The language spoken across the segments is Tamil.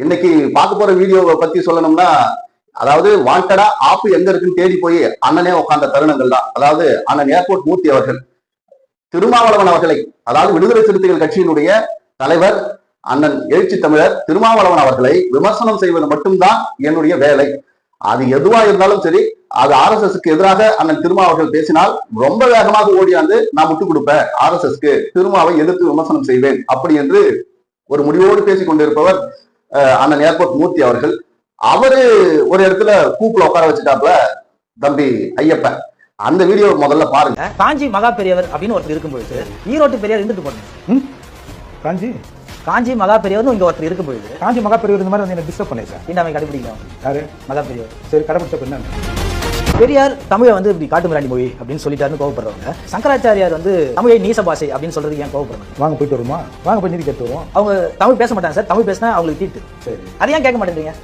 இன்னைக்கு பார்க்க போற வீடியோவை பத்தி சொல்லணும்னா அதாவது வாண்டடா ஆப்பு எங்க இருக்குன்னு தேடி போய் அண்ணனே உட்கார்ந்த தருணங்கள் தான். அதாவது அண்ணன் ஏர்போர்ட் மூர்த்தி அவர்கள் திருமாவளவன் அவர்களை அதாவது விடுதலை சிறுத்தைகள் கட்சியினுடைய தலைவர் அண்ணன் எழுச்சி தமிழர் திருமாவளவன் அவர்களை விமர்சனம் செய்வது மட்டும்தான் என்னுடைய வேலை. அது எதுவா இருந்தாலும் சரி அது ஆர் எஸ் எஸ்க்கு எதிராக அண்ணன் திருமா அவர்கள் பேசினால் ரொம்ப வேகமாக ஓடியாந்து நான் விட்டு கொடுப்பேன் ஆர் எஸ் எஸ்க்கு திருமாவை எதிர்த்து விமர்சனம் செய்வேன் அப்படி என்று ஒரு முடிவோடு பேசிக் கொண்டிருப்பவர் அண்ணன் ஏர்போர்ட் மூர்த்தி அவர்கள் அவரு ஒரு இடத்துல கூப்புல உட்கார வச்சுட்டாப்ல தம்பி ஐயப்பன் அந்த வீடியோ முதல்ல பாருங்க. காஞ்சி மகா பெரியவர் அப்படின்னு ஒருத்தர் இருக்கும்பொழுது ஈரோட்டு பெரியார் இருந்துட்டு ம்? காஞ்சி? காஞ்சி மகா பெரியவர்னு இங்க ஒருத்தர் இருக்கும் பொழுது காஞ்சி மகா பெரியவர் இந்த மாதிரி வந்து என்ன டிஸ்டர்ப் பண்ணேன் சார் தீண்டாமை கடைபிடிக்கணும் யாரு? மகா பெரியவர். சரி கடைபிடிச்ச பின்ன பெரியார் தமிழை வந்து இப்படி காட்டு மிராண்டி மொழி அப்படின்னு சொல்லிட்டாருன்னு கோவப்படுறவங்க. சங்கராச்சாரியார் வந்து தமிழை நீச பாஷை அப்படின்னு சொல்றதுக்கு ஏன் கோவப்படுறாங்க? வாங்க போயிட்டு வருமா வாங்க போய் நிதி கேட்டு வருவோம். அவங்க தமிழ் பேச மாட்டாங்க சார். தமிழ் பேசினா அவங்களுக்கு தீட்டு. சரி. அதை ஏன் கேட்க மாட்டேங்கிறீங்க?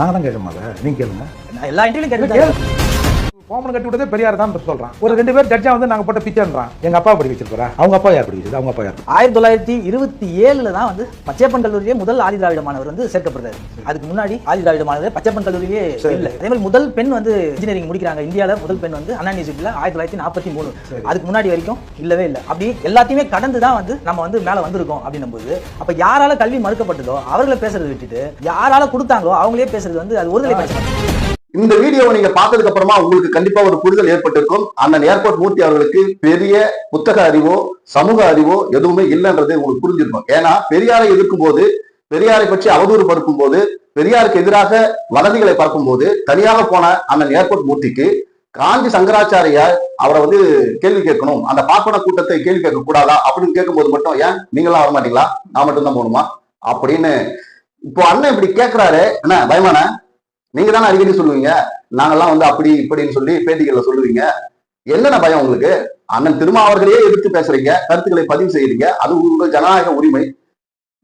நாங்க தான் கேட்க மாட்டேன் நீங்க கேளுங்க. எல்லா இன்டர்வியூலையும் கேட்டு கோமன் கட்டி விட்டதே பெரியார் தான் சொல்றான். ஒரு ரெண்டு பேர் ஜட்ஜா வந்து நாங்க போட்ட பிச்சைன்றான் எங்க அப்பா படி வச்சிருப்பாரா அவங்க அப்பா யார் படி அவங்க அப்பா யார்? ஆயிரத்தி தொள்ளாயிரத்தி இருபத்தி ஏழுல தான் வந்து பச்சையப்பன் கல்லூரியே முதல் ஆதி திராவிட மாணவர் வந்து சேர்க்கப்படுறாரு. அதுக்கு முன்னாடி ஆதி திராவிட மாணவர் பச்சையப்பன் கல்லூரியே இல்ல. அதே மாதிரி முதல் பெண் வந்து இன்ஜினியரிங் முடிக்கிறாங்க. இந்தியால முதல் பெண் வந்து அண்ணா யூனிவர்சிட்டியில் ஆயிரத்தி தொள்ளாயிரத்தி நாற்பத்தி மூணு. அதுக்கு முன்னாடி வரைக்கும் இல்லவே இல்லை. அப்படி எல்லாத்தையுமே கடந்து தான் வந்து நம்ம வந்து மேல வந்திருக்கோம் அப்படின்னும் போது அப்ப யாரால கல்வி மறுக்கப்பட்டதோ அவர்களை பேசுறதை விட்டுட்டு யாரால கொடுத்தாங்களோ அவங்களே பேசுறது வந்து அது ஒருதலை பேசுறாங்க இந்த வீடியோவை நீங்க பார்த்ததுக்கு அப்புறமா உங்களுக்கு கண்டிப்பா ஒரு புரிதல் ஏற்பட்டிருக்கும். அண்ணன் ஏர்போர்ட் மூர்த்தி அவர்களுக்கு பெரிய புத்தக அறிவோ சமூக அறிவோ எதுவுமே இல்லைன்றது உங்களுக்கு புரிஞ்சிருக்கும். ஏன்னா பெரியாரை எதிர்க்கும் போது பெரியாரை பற்றி அவதூறு பரப்பும் போது பெரியாருக்கு எதிராக வதந்திகளை பரப்பும் போது தனியாக போன அண்ணன் ஏர்போர்ட் மூர்த்திக்கு காஞ்சி சங்கராச்சாரியார் அவரை வந்து கேள்வி கேட்கணும். அந்த பார்ப்பன கூட்டத்தை கேள்வி கேட்க கூடாதா அப்படின்னு கேட்கும்போது மட்டும் ஏன்? நீங்களாம் வர மாட்டீங்களா நான் மட்டும்தான் போகணுமா? அப்படின்னு இப்போ அண்ணன் இப்படி கேட்கிறாரு. என்ன பயமான நீங்க தானே அடிக்கடி சொல்லுவீங்க? நாங்கெல்லாம் வந்து அப்படி இப்படின்னு சொல்லி பேட்டிகள்ல சொல்லுவீங்க. என்னென்ன பயம் உங்களுக்கு? அண்ணன் திருமாவர்களையே எதிர்த்து பேசுறீங்க கருத்துக்களை பதிவு செய்யறீங்க அது உங்கள் ஜனநாயக உரிமை.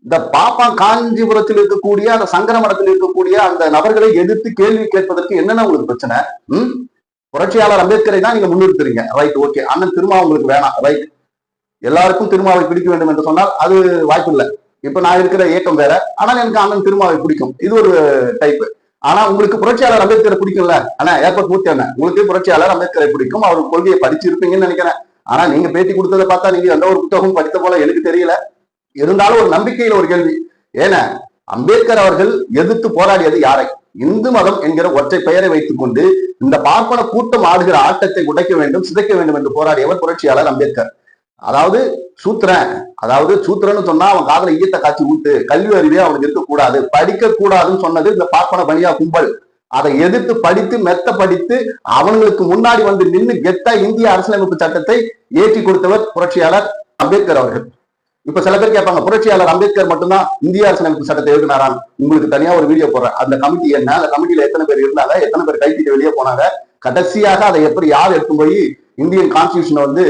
இந்த பாப்பா காஞ்சிபுரத்தில் இருக்கக்கூடிய அந்த சங்கர மடத்தில் இருக்கக்கூடிய அந்த நபர்களை எதிர்த்து கேள்வி கேட்பதற்கு என்னென்ன உங்களுக்கு பிரச்சனை? ம்? புரட்சியாளர் அம்பேத்கரை தான் நீங்க முன்னிறுத்துறீங்க. ரைட் ஓகே அண்ணன் திருமா உங்களுக்கு வேணாம். ரைட் எல்லாருக்கும் திருமாவை பிடிக்க வேண்டும் என்று சொன்னால் அது வாய்ப்பு இல்லை இப்ப நான் இருக்கிற இயக்கம் வேற. ஆனால் எனக்கு அண்ணன் திருமாவை பிடிக்கும். இது ஒரு டைப்பு ஆனா உங்களுக்கு புரட்சியாளர் அம்பேத்கரை பிடிக்கும்ல ஆனா ஏர்போர்ட் மூர்த்தி அண்ணன் உங்களுக்கு புரட்சியாளர் அம்பேத்கரை பிடிக்கும். அவர் கொள்கையை படிச்சிருப்பீங்கன்னு நினைக்கிறேன். ஆனா நீங்க பேட்டி கொடுத்ததை பார்த்தா நீங்க எந்த ஒரு புத்தகம் படித்த போல எனக்கு தெரியல. இருந்தாலும் ஒரு நம்பிக்கையில ஒரு கேள்வி. ஏன்னா அம்பேத்கர் அவர்கள் எதிர்த்து போராடியது யாரை? இந்து மதம் என்கிற ஒற்றை பெயரை வைத்துக் கொண்டு இந்த பார்ப்பன கூட்டம் ஆடுகிற ஆட்டத்தை உடைக்க வேண்டும் சிதைக்க வேண்டும் என்று போராடியவர் புரட்சியாளர் அம்பேத்கர். அதாவது சூத்திரன். அதாவது சூத்திரன்னு சொன்னா அவன் காதல ஈயத்தை காட்சி ஊத்து. கல்வி அறிவே அவனுக்கு இருக்கக்கூடாது. படிக்க கூடாதுன்னு சொன்னது இந்த பார்ப்பன பணியா கும்பல். அதை எதிர்த்து படித்து மெத்த படித்து அவங்களுக்கு முன்னாடி வந்து நின்று கெத்தா இந்திய அரசியலமைப்பு சட்டத்தை ஏற்றி கொடுத்தவர் புரட்சியாளர் அம்பேத்கர் அவர்கள். இப்ப சில பேர் கேட்பாங்க புரட்சியாளர் அம்பேத்கர் மட்டும்தான் இந்திய அரசியலமைப்பு சட்டத்தை எழுதினாராம் உங்களுக்கு தனியா ஒரு வீடியோ போடுறேன். அந்த கமிட்டி என்ன? அந்த கமிட்டியில எத்தனை பேர் இருந்தாங்க? எத்தனை பேர் கைப்பிட்டு வெளியே போனாங்க? கடைசியாக அதை எப்படி யார் எடுத்து போய் இந்தியன் கான்ஸ்டியூஷனை வந்து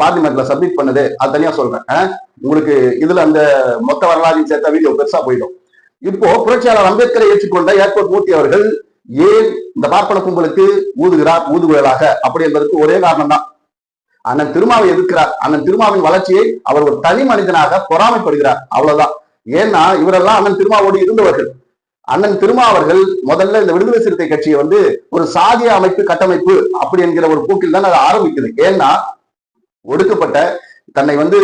பார்லிமெண்ட்ல சப்மிட் பண்ணது அது தனியா சொல்றேன். உங்களுக்கு இதுல அந்த மொத்த வரலாறையும் சேர்த்தா வீடியோ பெருசா போயிடும். இப்போ புரட்சியாளர் அம்பேத்கரை ஏற்றுக்கொண்ட ஏர்போர்ட் மூர்த்தி அவர்கள் ஏன் இந்த பார்ப்பன கும்பலுக்கு ஊதுகிறார் ஊதுகுழலாக அப்படி என்பதற்கு ஒரே காரணம் தான். அண்ணன் திருமாவை எதிர்க்கிறார். அண்ணன் திருமாவின் வளர்ச்சியை அவர் ஒரு தனி மனிதனாக பொறாமைப்படுகிறார். அவ்வளவுதான். ஏன்னா இவரெல்லாம் அண்ணன் திருமாவோடு இருந்தவர்கள். அண்ணன் திருமா அவர்கள் முதல்ல இந்த விடுதலை சிறுத்தை கட்சியை வந்து ஒரு சாதிய அமைப்பு கட்டமைப்பு அப்படி என்கிற ஒரு போக்கில் தான் அது ஆரம்பிக்குது. ஏன்னா ஒடுக்கப்பட்ட தன்னை வந்து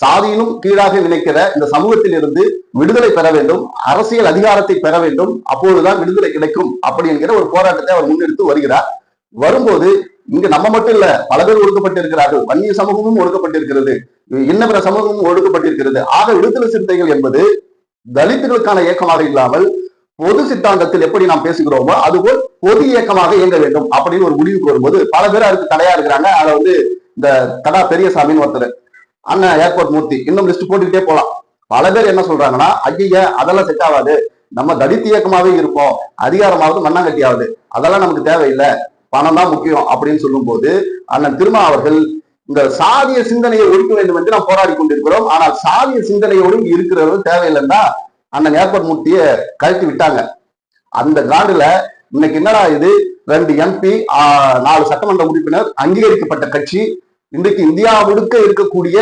சாதியினும் கீழாக நினைக்கிற இந்த சமூகத்தில் இருந்து விடுதலை பெற வேண்டும் அரசியல் அதிகாரத்தை பெற வேண்டும் அப்போதுதான் விடுதலை கிடைக்கும் அப்படி என்கிற ஒரு போராட்டத்தை அவர் முன்னெடுத்து வருகிறார். வரும்போது இங்க நம்ம மட்டும் இல்ல பல பேர் ஒடுக்கப்பட்டிருக்கிறார்கள். வன்னிய சமூகமும் ஒடுக்கப்பட்டிருக்கிறது. இன்ன பிற சமூகமும் ஒடுக்கப்பட்டிருக்கிறது. ஆக விடுதலை சிறுத்தைகள் என்பது தலித்துகளுக்கான இயக்கமாக இல்லாமல் பொது சித்தாந்தத்தில் எப்படி நாம் பேசுகிறோமோ அதுபோல் பொது இயக்கமாக இயங்க வேண்டும் அப்படின்னு ஒரு முடிவுக்கு வரும்போது பல பேர் அதுக்கு தடையா இருக்கிறாங்க. அதை வந்து இந்த தடா பெரியசாமின்னு ஒருத்தர் அண்ணன் ஏர்போர்ட் மூர்த்தி இன்னும் லிஸ்ட் போட்டுக்கிட்டே போலாம். பல பேர் என்ன சொல்றாங்கன்னா ஐயா அதெல்லாம் செட் ஆகாது. நம்ம தலித் இயக்கமாவே இருப்போம். அதிகாரமாவது மண்ணாங்கட்டியாவது அதெல்லாம் நமக்கு தேவையில்லை. பணம் தான் முக்கியம் அப்படின்னு சொல்லும்போது அண்ணன் திருமா அவர்கள் இந்த சாதிய சிந்தனையை ஒழிக்க வேண்டும் என்று நாம் போராடி கொண்டிருக்கிறோம். ஆனால் சாதிய சிந்தனையோடு இருக்கிறவர்கள் தேவையில்லைன்னா அண்ணன் ஏர்போர்ட் மூர்த்தியை கழட்டி விட்டாங்க. அந்த காண்டுல இன்னைக்கு என்னடா இது? ரெண்டு எம்பி நாலு சட்டமன்ற உறுப்பினர் அங்கீகரிக்கப்பட்ட கட்சி இன்றைக்கு இந்தியா முழுக்க இருக்கக்கூடிய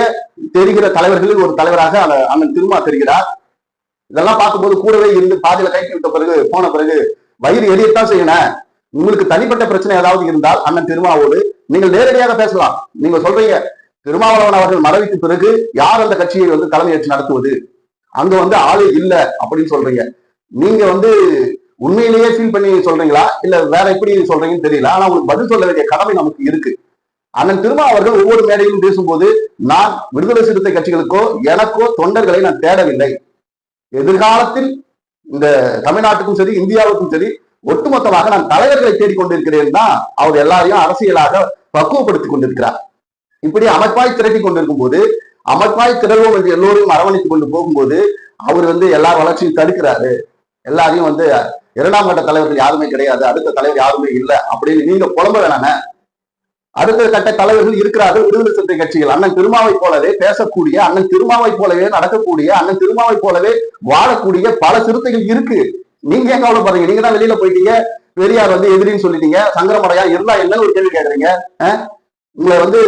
தெரிகிற தலைவர்களில் ஒரு தலைவராக அந்த அண்ணன் திருமா தெரிகிறார். இதெல்லாம் பார்க்கும்போது கூடவே இருந்து பாதியில கைக்கு விட்ட பிறகு போன பிறகு வயிறு எரியத்தான் செய்யணும் உங்களுக்கு தனிப்பட்ட பிரச்சனை ஏதாவது இருந்தால் அண்ணன் திருமாவோடு நீங்கள் நேரடியாக பேசலாம். நீங்க சொல்றீங்க திருமாவளவன் அவர்கள் மறைவுக்கு பிறகு யார் அந்த கட்சியை வந்து தலைமையேற்று நடத்துவது? அங்க வந்து ஆளு இல்ல அப்படின்னு சொல்றீங்க. நீங்க வந்து உண்மையிலேயே ஃபீல் பண்ணி சொல்றீங்களா? இல்ல வேற எப்படி சொல்றீங்கன்னு தெரியல. ஆனா உங்களுக்கு பதில் சொல்ல வேண்டிய கடமை நமக்கு இருக்கு. அண்ணன் திருமா அவர்கள் ஒவ்வொரு மேடையிலும் பேசும்போது நான் விடுதலை சிறுத்தை கட்சிகளுக்கோ எனக்கோ தொண்டர்களை நான் தேடவில்லை. எதிர்காலத்தில் இந்த தமிழ்நாட்டுக்கும் சரி இந்தியாவுக்கும் சரி ஒட்டுமொத்தமாக நான் தலைவர்களை தேடிக்கொண்டிருக்கிறேன் தான் அவர் எல்லாரையும் அரசியலாக பக்குவப்படுத்திக் கொண்டிருக்கிறார். இப்படி அமைப்பாய் திரட்டி கொண்டிருக்கும் போது அமைப்பாய் திரள்வோம் என்று எல்லோரையும் அரவணைத்துக் கொண்டு போகும்போது அவர் வந்து எல்லா வளர்ச்சியும் தடுக்கிறாரு. எல்லாரையும் வந்து இரண்டாம் கட்ட தலைவர்கள் யாருமே கிடையாது அடுத்த தலைவர் யாருமே இல்லை அப்படின்னு நீங்க புலம்ப வேணாங்க அடுத்த கட்ட தலைவர்கள் இருக்கிறார்கள். விடுதலை சிறுத்தை கட்சிகள். அண்ணன் திருமாவை போலவே பேசக்கூடிய அண்ணன் திருமாவை போலவே நடக்கக்கூடிய அண்ணன் திருமாவை போலவே வாழக்கூடிய பல சிறுத்தைகள் இருக்கு. நீங்க ஏன் கவலைப்படுறீங்க? நீங்க தான் வெளியில போயிட்டீங்க. பெரியார் வந்து எதிரின்னு சொல்லிட்டீங்க. சங்கரமடையா இருந்தா என்னன்னு ஒரு கேள்வி கேக்குறீங்க உங்களை வந்து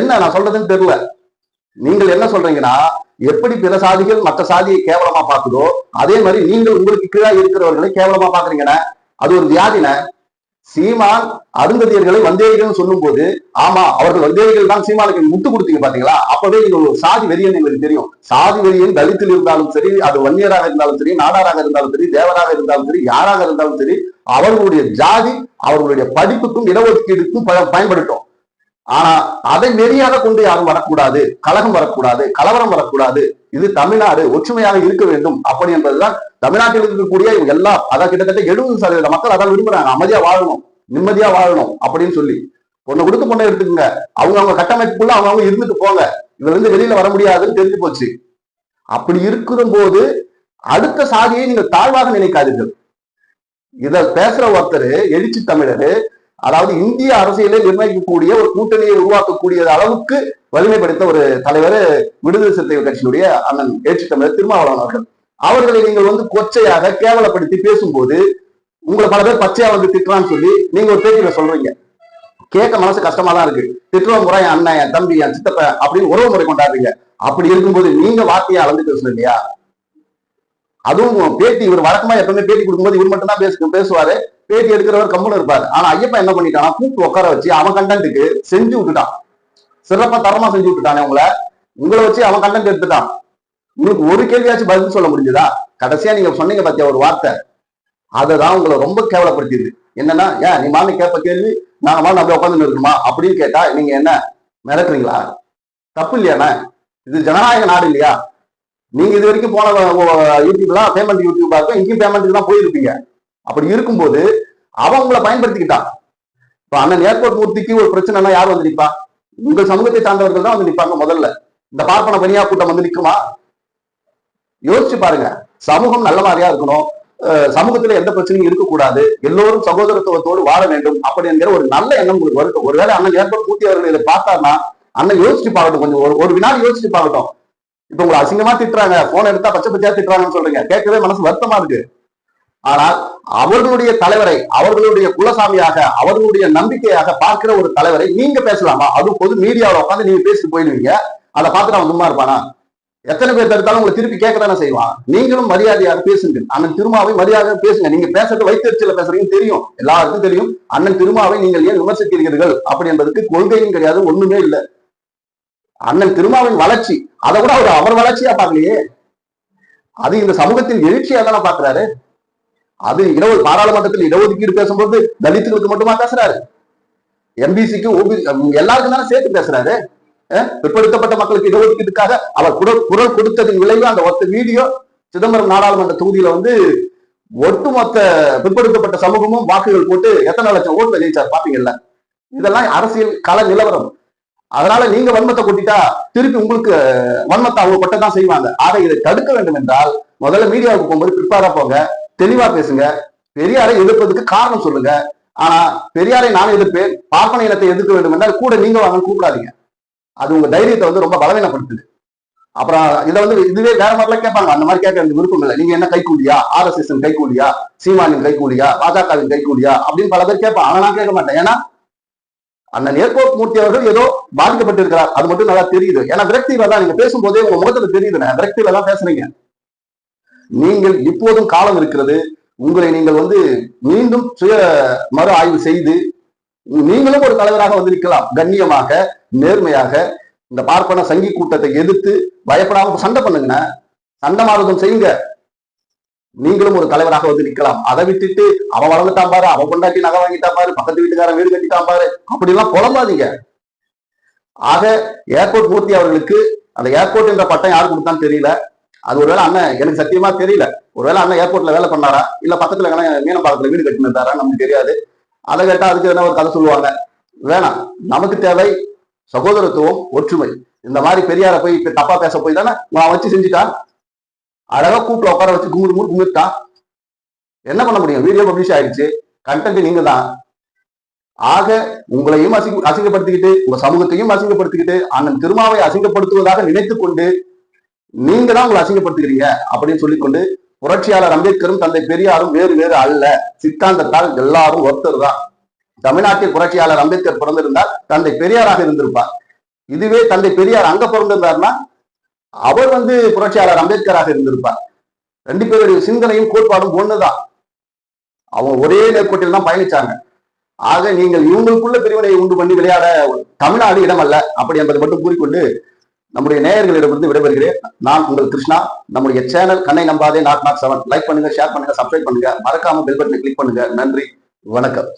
என்ன நான் சொல்றதுன்னு தெரியல. நீங்கள் என்ன சொல்றீங்கன்னா எப்படி பிற சாதிகள் மற்ற சாதியை கேவலமா பாக்குதோ அதே மாதிரி நீங்கள் உங்களுக்கு கீழே இருக்கிறவர்களை கேவலமா பாக்குறீங்கன்னா அது ஒரு வியாதின சீமான் அருந்ததியர்களை வந்தேரிகள் சொல்லும் போது ஆமா அவர்கள் வந்தேரிகள் தான் சீமானுக்கு முட்டு கொடுத்தீங்க பாத்தீங்களா? அப்பவே நீங்க ஒரு சாதி வெறியன் எங்களுக்கு தெரியும். சாதி வெறியன் தலித்தில் இருந்தாலும் சரி அது வன்னியராக இருந்தாலும் சரி நாடாராக இருந்தாலும் சரி தேவராக இருந்தாலும் சரி யாராக இருந்தாலும் சரி அவர்களுடைய ஜாதி அவர்களுடைய படிப்புக்கும் இடஒதுக்கீடுக்கும் பயன்படுத்தும். ஆனா அதை வெறியாக கொண்டு யாரும் வரக்கூடாது. கலகம் வரக்கூடாது கலவரம் வரக்கூடாது. இது தமிழ்நாடு ஒற்றுமையாக இருக்க வேண்டும். அப்படி என்பதுதான் தமிழ்நாட்டில் இருக்கக்கூடிய எல்லா அதான் கிட்டத்தட்ட எழுபது சதவீத மக்கள் அதான் விரும்புறாங்க. அமைதியா வாழணும். நிம்மதியா வாழணும் அப்படின்னு சொல்லி. பொண்ணை கொடுத்து பொண்ணை எடுத்துக்கங்க. அவங்க அவங்க கட்டமைப்புக்குள்ள அவங்க அவங்க இருந்துட்டு போங்க. இதுல இருந்து வெளியில வர முடியாதுன்னு தெரிஞ்சு போச்சு. அப்படி இருக்கிற போது அடுத்த சாதியை நீங்கள் தாழ்வாக நினைக்காதீர்கள். இத பேசுற ஒருத்தர் எழுச்சி தமிழர் அதாவது இந்திய அரசியலை நிர்ணயிக்கக்கூடிய ஒரு கூட்டணியை உருவாக்கக்கூடிய அளவுக்கு வலிமைப்படுத்த ஒரு தலைவர் விடுதலை சிறுத்தைகள் கட்சியினுடைய அண்ணன் எழுச்சி தமிழர் திருமாவளவன் அவர்கள். அவர்களை நீங்கள் வந்து கொச்சையாக கேவலப்படுத்தி பேசும்போது உங்களை பல பேர் பச்சையா வந்து திட்டுறான்னு சொல்லி நீங்க ஒரு பேட்டியில சொல்றீங்க. கேட்க மனசு கஷ்டமா தான் இருக்கு. திட்டுற முறை என் அண்ணன் என் தம்பி என் சித்தப்ப அப்படின்னு உறவு முறை கொண்டாடுறீங்க. அப்படி இருக்கும்போது நீங்க வார்த்தையை அளந்து பேசணும் இல்லையா? அதுவும் பேட்டி இவர் வழக்கமா எப்பவுமே பேட்டி கொடுக்கும்போது இவர் மட்டும் தான் பேசு பேசுவாரு. பேட்டி எடுக்கிறவர் கம்முன்னு இருப்பாரு. ஆனா ஐயப்பா என்ன பண்ணிட்டானா கூப்பிட்டு உட்கார வச்சு அவன் கண்டென்ட்டுக்கு செஞ்சு விட்டுட்டான். சிறப்பா தரமா செஞ்சு விட்டுட்டானே உங்களை. உங்களை வச்சு அவன் கண்டென்ட் எடுத்துட்டான். உங்களுக்கு ஒரு கேள்வியாச்சும் பதில் சொல்ல முடிஞ்சதா? கடைசியா நீங்க சொன்னீங்க பாத்தியா ஒரு வார்த்தை. அதுதான் உங்களை ரொம்ப கேவலப்படுத்தியது என்னன்னா ஏன் நீ மாமி கேட்ப கேள்வி நாங்க மாமி அப்படியே உட்காந்து இருக்கணுமா? அப்படின்னு கேட்டா நீங்க என்ன மிரட்டுறீங்களா? தப்பு இல்லையாண்ண இது ஜனநாயக நாடு இல்லையா? நீங்க இது வரைக்கும் போன யூடியூப்லாம் பேமெண்ட் யூடியூபா இருக்கும் இங்கேயும் பேமெண்ட்டுக்கு தான் போயிருப்பீங்க. அப்படி இருக்கும்போது அவன் உங்களை பயன்படுத்திக்கிட்டான். இப்ப அண்ணன் ஏர்போர்ட் மூர்த்திக்கு ஒரு பிரச்சனைனா யார் வந்து நிற்பா உங்கள் சமூகத்தை சார்ந்தவர்கள் தான் வந்து நிற்பாங்க முதல்ல. இந்த பார்ப்பன பனியா கூட்டம் வந்து நிற்குமா யோசிச்சு பாருங்க. சமூகம் நல்ல மாதிரியா இருக்கணும். சமூகத்துல எந்த பிரச்சனையும் இருக்கக்கூடாது. எல்லோரும் சகோதரத்துவத்தோடு வாழ வேண்டும் அப்படி என்கிற ஒரு நல்ல எண்ணம் உங்களுக்கு வருது. ஒருவேளை அண்ணன் ஏற்ப கூட்டி அவர்கள் இதை பார்த்தாருன்னா அண்ணன் யோசிச்சு பார்க்கட்டும். கொஞ்சம் ஒரு- ஒரு வினாடி யோசிச்சு பார்க்கட்டும். இப்ப உங்களை அசிங்கமா திட்டுறாங்க. போன எடுத்தா பச்சை பச்சையா திட்டுறாங்கன்னு சொல்றீங்க. கேட்கவே மனசு வருத்தமா இருக்கு. ஆனால் அவர்களுடைய தலைவரை அவர்களுடைய குலசாமியாக அவர்களுடைய நம்பிக்கையாக பார்க்கிற ஒரு தலைவரை நீங்க பேசலாமா? அதுவும் பொது மீடியாவில் உட்காந்து நீங்க பேசிட்டு போயிடுவீங்க. அதை பார்த்துட்டு அவன் சும்மா இருப்பானா? எத்தனை பேர் தடுத்தாலும் உங்களை திருப்பி கேட்க தானே செய்வான். நீங்களும் மரியாதையாக பேசுங்க அண்ணன் திருமாவை மரியாதையாக பேசுங்க. நீங்க பேசுறது வைத்தறிச்சல பேசுறீங்கன்னு தெரியும். எல்லாருக்கும் தெரியும். அண்ணன் திருமாவை நீங்கள் ஏன் விமர்சிக்கிறீர்கள்? அப்படி என்பதற்கு கொள்கையும் கிடையாது ஒண்ணுமே இல்லை. அண்ணன் திருமாவின் வளர்ச்சி அதை கூட அவர் அவர் வளர்ச்சியா பார்க்கலையே. அது இந்த சமூகத்தின் எழுச்சியா தானே பாக்குறாரு அது இடஒது பாராளுமன்றத்தில் இடஒதுக்கீடு பேசும்போது தலித்துகளுக்கு மட்டுமா பேசுறாரு? எம்பிசிக்கு ஓபி எல்லாருக்கும் தானே சேர்த்து பேசுறாரு? பிற்படுத்தப்பட்ட மக்களுக்கு இடஒதுக்கீட்டுக்காக அவர் குரல் குரல் கொடுத்ததின் விளைவு அந்த ஒத்த வீடியோ சிதம்பரம் நாடாளுமன்ற தொகுதியில வந்து ஒட்டுமொத்த பிற்படுத்தப்பட்ட சமூகமும் வாக்குகள் போட்டு எத்தனை லட்சம் ஓட்டு ஜெயிச்சார் பாத்தீங்கல்ல? இதெல்லாம் அரசியல் கல நிலவரம். அதனால நீங்க வன்மத்தை கொட்டிட்டா திருப்பி உங்களுக்கு வன்மத்தை அவங்க கொட்டதான் செய்வாங்க. ஆக இதை தடுக்க வேண்டும் என்றால் முதல்ல மீடியாவுக்கு போகும்போது ப்ரிப்பேரா போங்க தெளிவா பேசுங்க பெரியாரை எதிர்ப்பதுக்கு காரணம் சொல்லுங்க. ஆனா பெரியாரை நான் எதிர்ப்பேன் பார்ப்பன இனத்தை எதிர்க்க வேண்டும் என்றால் கூட நீங்க வாங்க கூப்பிடாதீங்க. அது உங்க தைரியத்தை வந்து ரொம்ப பலவீனப்படுத்துது. அப்புறம் இதை வந்து இதுவே வேற மாதிரிலாம் கேட்பாங்க. அந்த மாதிரி கேட்க எனக்கு விருப்பம் இல்லை. நீங்க என்ன கைக்கூலியா ஆர்எஸ்எஸ் கைக்கூலியா சீமானின் கைக்கூலியா பாஜகவின் கைக்கூலியா அப்படின்னு பல பேர் கேட்பான் ஆனா நான் கேட்க மாட்டேன். ஏன்னா அந்த நேர்கோட் மூர்த்தி அவர்கள் ஏதோ பாதிக்கப்பட்டிருக்கிறார். அது மட்டும் நல்லா தெரியுது. ஏன்னா விரக்தியில தான் நீங்க பேசும்போதே உங்க முகத்துல தெரியுதுண்ணே. விரக்தியில தான் பேசுறீங்க. நீங்கள் இப்போதும் காலம் இருக்கிறது. உங்களை நீங்கள் வந்து மீண்டும் சுய மறு ஆய்வு செய்து நீங்களும் ஒரு தலைவராக வந்து நிற்கலாம் கண்ணியமாக நேர்மையாக. இந்த பார்ப்பன சங்கி கூட்டத்தை எதிர்த்து பயப்படாம சண்டை பண்ணுங்கண்ணா. சண்டை மாறுதம் செய்யுங்க. நீங்களும் ஒரு தலைவராக வந்து நிக்கலாம் அதை விட்டுட்டு அவன் வளர்ந்துட்டான் பாரு அவன் கொண்டாட்டி நகை வாங்கிட்டான் பாரு பக்கத்து வீட்டுக்காரன் வீடு கட்டிட்டான் பாரு. அப்படிலாம் புலம்பாதீங்க. ஆக ஏர்போர்ட் மூர்த்தி அவர்களுக்கு அந்த ஏர்போர்ட் என்ற பட்டம் யாரு கொடுத்தான்னு தெரியல. அது ஒருவேளை அண்ணன் எனக்கு சத்தியமா தெரியல. ஒருவேளை அண்ணன் ஏர்போர்ட்ல வேலை பண்ணாரா? இல்ல பக்கத்துல மீன மீனம்பாக்கத்துல வீடு கட்டினதாரா நமக்கு தெரியாது. அதை கேட்டால் அதுக்கு என்ன ஒரு கதை சொல்லுவாங்க? வேணாம். நமக்கு தேவை சகோதரத்துவம் ஒற்றுமை. இந்த மாதிரி பெரியார போய் இப்ப தப்பா பேச போய் தானே நான் வச்சு செஞ்சுட்டான்? அழகா கூப்பிட்டு உட்கார வச்சு கும்பிடு கும்பிடு கும்பிட்டான் என்ன பண்ண முடியும்? வீடியோ பப்ளிஷ் ஆயிடுச்சு. கண்டென்ட் நீங்க தான் ஆக உங்களையும் அசிங்க அசிங்கப்படுத்திக்கிட்டு உங்க சமூகத்தையும் அசிங்கப்படுத்திக்கிட்டு அண்ணன் திருமாவை அசிங்கப்படுத்துவதாக நினைத்து கொண்டு நீங்க தான் உங்களை அசிங்கப்படுத்துகிறீங்க அப்படின்னு சொல்லிக்கொண்டு புரட்சியாளர் அம்பேத்கரும் தந்தை பெரியாரும் வேறு வேறு அல்ல. சித்தாந்தத்தால் எல்லாரும் ஒருத்தர் தான் தமிழ்நாட்டில் புரட்சியாளர் அம்பேத்கர் பிறந்திருந்தால் தந்தை பெரியாராக இருந்திருப்பார். இதுவே தந்தை பெரியார் அங்க பிறந்திருந்தார்னா அவர் வந்து புரட்சியாளர் அம்பேத்கராக இருந்திருப்பார். ரெண்டு பேருடைய சிந்தனையும் கோட்பாடும் ஒண்ணுதான். அவங்க ஒரே நேர்கோட்டில் தான் பயணிச்சாங்க. ஆக நீங்கள் இவங்களுக்குள்ள பிரிவினையை உண்டு பண்ணி விளையாட தமிழ்நாடு இடம் அல்ல அப்படி என்பதை மட்டும் கூறிக்கொண்டு நம்முடைய நேயர்களிடமிருந்து விடைபெறுகிறேன். நான் உங்கள் கிருஷ்ணா. நம்முடைய சேனல் கண்ணை நம்பாதே நாட் நாட் செவன். லைக் பண்ணுங்க ஷேர் பண்ணுங்க சப்ஸ்கிரைப் பண்ணுங்க. மறக்காம பெல் பட்டனை கிளிக் பண்ணுங்க. நன்றி. வணக்கம்.